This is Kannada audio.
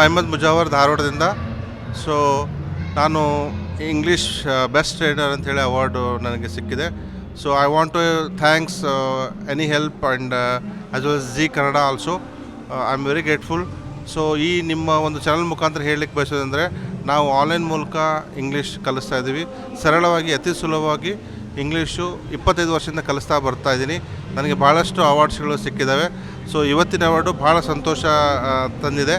ಅಹಮದ್ ಮುಜಾವರ್ ಧಾರವಾಡದಿಂದ. ಸೊ ನಾನು ಇಂಗ್ಲೀಷ್ ಬೆಸ್ಟ್ ಟ್ರೈನರ್ ಅಂತೇಳಿ ಅವಾರ್ಡು ನನಗೆ ಸಿಕ್ಕಿದೆ. So I want to thanks any help and as well Zee Kannada also I am very grateful so ಈ ನಿಮ್ಮ ಒಂದು ಚಾನಲ್ ಮುಖಾಂತರ ಹೇಳಲಿಕ್ಕೆ ಬಯಸೋದಂದರೆ, ನಾವು ಆನ್ಲೈನ್ ಮೂಲಕ ಇಂಗ್ಲೀಷ್ ಕಲಿಸ್ತಾ ಇದ್ದೀವಿ. ಸರಳವಾಗಿ, ಅತಿ ಸುಲಭವಾಗಿ ಇಂಗ್ಲೀಷು ಇಪ್ಪತ್ತೈದು ವರ್ಷದಿಂದ ಕಲಿಸ್ತಾ ಬರ್ತಾ ಇದ್ದೀನಿ. ನನಗೆ ಭಾಳಷ್ಟು ಅವಾರ್ಡ್ಸ್ಗಳು ಸಿಕ್ಕಿದ್ದಾವೆ ಸೊ ಇವತ್ತಿನ ಅವಾರ್ಡು ಭಾಳ ಸಂತೋಷ ತಂದಿದೆ.